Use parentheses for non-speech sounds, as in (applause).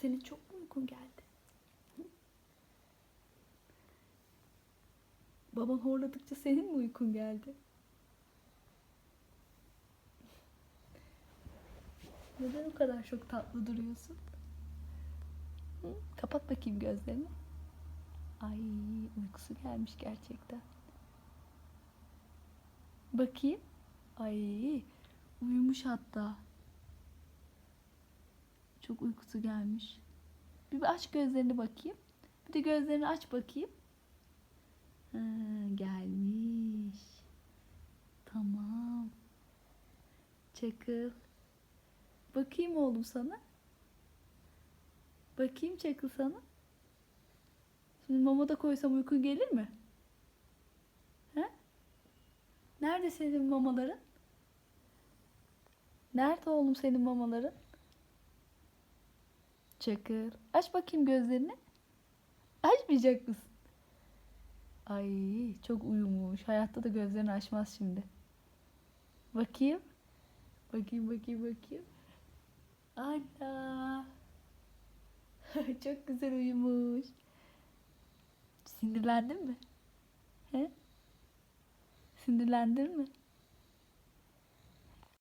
Senin çok mu uykun geldi? Baban horladıkça senin mi uykun geldi? Neden o kadar çok tatlı duruyorsun? Hı? Kapat bakayım gözlerini. Ay uykusu gelmiş gerçekten. Bakayım. Ay uyumuş hatta. Çok uykusu gelmiş. Bir aç gözlerini bakayım. Bir de gözlerini aç bakayım. Ha, gelmiş. Tamam. Çakıl. Bakayım oğlum sana. Bakayım Çakıl sana. Şimdi mama da koysam uykun gelir mi? He? Nerede senin mamaların? Nerede oğlum senin mamaların? Çakır. Aç bakayım gözlerini. Açmayacak mısın? Ay çok uyumuş. Hayatta da gözlerini açmaz şimdi. Bakayım. Bakayım bakayım bakayım. Ana. (laughs) çok güzel uyumuş. Sinirlendin mi? He? Sinirlendin mi?